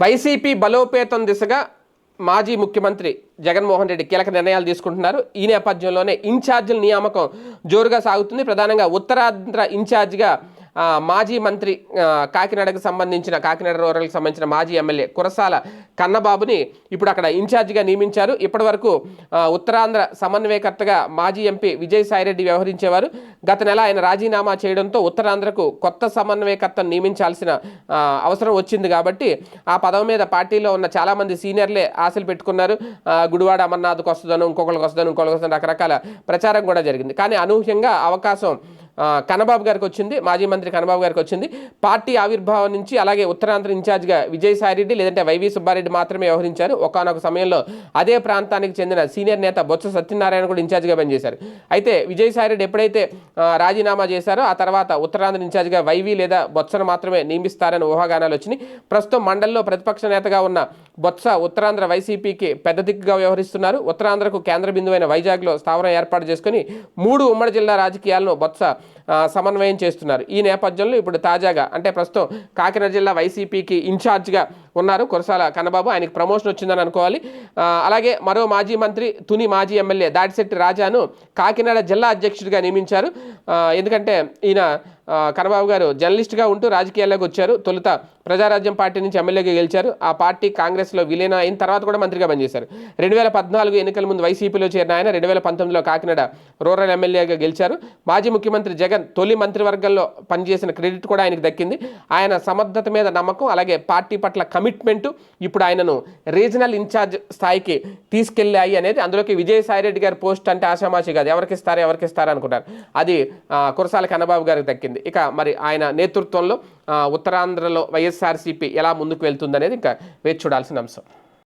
YCP బలోపేతం దిశగా మాజీ ముఖ్యమంత్రి జగన్మోహన్ రెడ్డి కీలక నిర్ణయాలు తీసుకుంటున్నారు. ఈ నేపథ్యంలోనే ఇన్ఛార్జీల నియామకం జోరుగా సాగుతుంది. ప్రధానంగా ఉత్తరాంధ్ర ఇన్ఛార్జిగా మాజీ మంత్రి కాకినాడకు సంబంధించిన కాకినాడ రూరల్కి సంబంధించిన మాజీ ఎమ్మెల్యే కురసాల కన్నబాబుని ఇప్పుడు అక్కడ ఇన్ఛార్జిగా నియమించారు. ఇప్పటి వరకు ఉత్తరాంధ్ర సమన్వయకర్తగా మాజీ ఎంపీ విజయసాయిరెడ్డి వ్యవహరించేవారు. గత నెల ఆయన రాజీనామా చేయడంతో ఉత్తరాంధ్రకు కొత్త సమన్వయకర్తను నియమించాల్సిన అవసరం వచ్చింది కాబట్టి ఆ పదవి మీద పార్టీలో ఉన్న చాలామంది సీనియర్లే ఆశలు పెట్టుకున్నారు. గుడివాడ అమర్నాథ్కి వస్తుందను ఇంకొకరికి వస్తుందని ఇంకొకరికి వస్తుందని రకరకాల ప్రచారం కూడా జరిగింది. కానీ అనూహ్యంగా అవకాశం కన్నబాబు గారికి వచ్చింది మాజీ మంత్రి కన్నబాబు గారికి వచ్చింది. పార్టీ ఆవిర్భావం నుంచి అలాగే ఉత్తరాంధ్ర ఇన్ఛార్జ్గా విజయసాయిరెడ్డి లేదంటే వైవి సుబ్బారెడ్డి మాత్రమే వ్యవహరించారు. ఒకనొక సమయంలో అదే ప్రాంతానికి చెందిన సీనియర్ నేత బొత్స సత్యనారాయణ కూడా ఇన్ఛార్జ్గా పనిచేశారు. అయితే విజయసాయిరెడ్డి ఎప్పుడైతే రాజీనామా చేశారో ఆ తర్వాత ఉత్తరాంధ్ర ఇన్ఛార్జ్గా వైవి లేదా బొత్సను మాత్రమే నియమిస్తారని ఊహాగానాలు వచ్చినాయి. ప్రస్తుతం మండలిలో ప్రతిపక్ష నేతగా ఉన్న బొత్స ఉత్తరాంధ్ర వైసీపీకి పెద్ద దిక్కుగా వ్యవహరిస్తున్నారు. ఉత్తరాంధ్రకు కేంద్ర బిందువైన వైజాగ్లో స్థావరం ఏర్పాటు చేసుకుని మూడు ఉమ్మడి జిల్లా రాజకీయాలను బొత్స సమన్వయం చేస్తున్నారు. ఈ నేపథ్యంలో ఇప్పుడు తాజాగా అంటే ప్రస్తుతం కాకినాడ జిల్లా వైసీపీకి ఇన్ఛార్జ్గా ఉన్నారు కురసాల కన్నబాబు. ఆయనకి ప్రమోషన్ వచ్చిందని అనుకోవాలి. అలాగే మరో మాజీ మంత్రి తుని మాజీ ఎమ్మెల్యే దాడిశెట్టి రాజాను కాకినాడ జిల్లా అధ్యక్షుడిగా నియమించారు. ఎందుకంటే ఈయన కన్నబాబు గారు జర్నలిస్ట్గా ఉంటూ రాజకీయాల్లోకి వచ్చారు. తొలుత ప్రజారాజ్యం పార్టీ నుంచి ఎమ్మెల్యేగా గెలిచారు. ఆ పార్టీ కాంగ్రెస్లో విలీనం అయిన తర్వాత కూడా మంత్రిగా పనిచేశారు. రెండు వేల పద్నాలుగు ఎన్నికల ముందు వైసీపీలో చేరిన ఆయన రెండు వేల పంతొమ్మిదిలో కాకినాడ రూరల్ ఎమ్మెల్యేగా గెలిచారు. మాజీ ముఖ్యమంత్రి జగన్ తొలి మంత్రివర్గంలో పనిచేసిన క్రెడిట్ కూడా ఆయనకు దక్కింది. ఆయన సమర్థత మీద నమ్మకం అలాగే పార్టీ పట్ల కమిట్మెంటు ఇప్పుడు ఆయనను రీజనల్ ఇన్ఛార్జ్ స్థాయికి తీసుకెళ్ళాయి అనేది అందులోకి విజయసాయిరెడ్డి గారి పోస్ట్ అంటే ఆశామాషి కాదు. ఎవరికి ఇస్తారు ఎవరికి ఇస్తారు అనుకుంటారు. అది కురసాల కన్నబాబు గారికి దక్కింది. ఇక మరి ఆయన నేతృత్వంలో ఉత్తరాంధ్రలో వైఎస్ఆర్సీపీ ఎలా ముందుకు వెళ్తుందనేది ఇంకా వేచి చూడాల్సిన అంశం.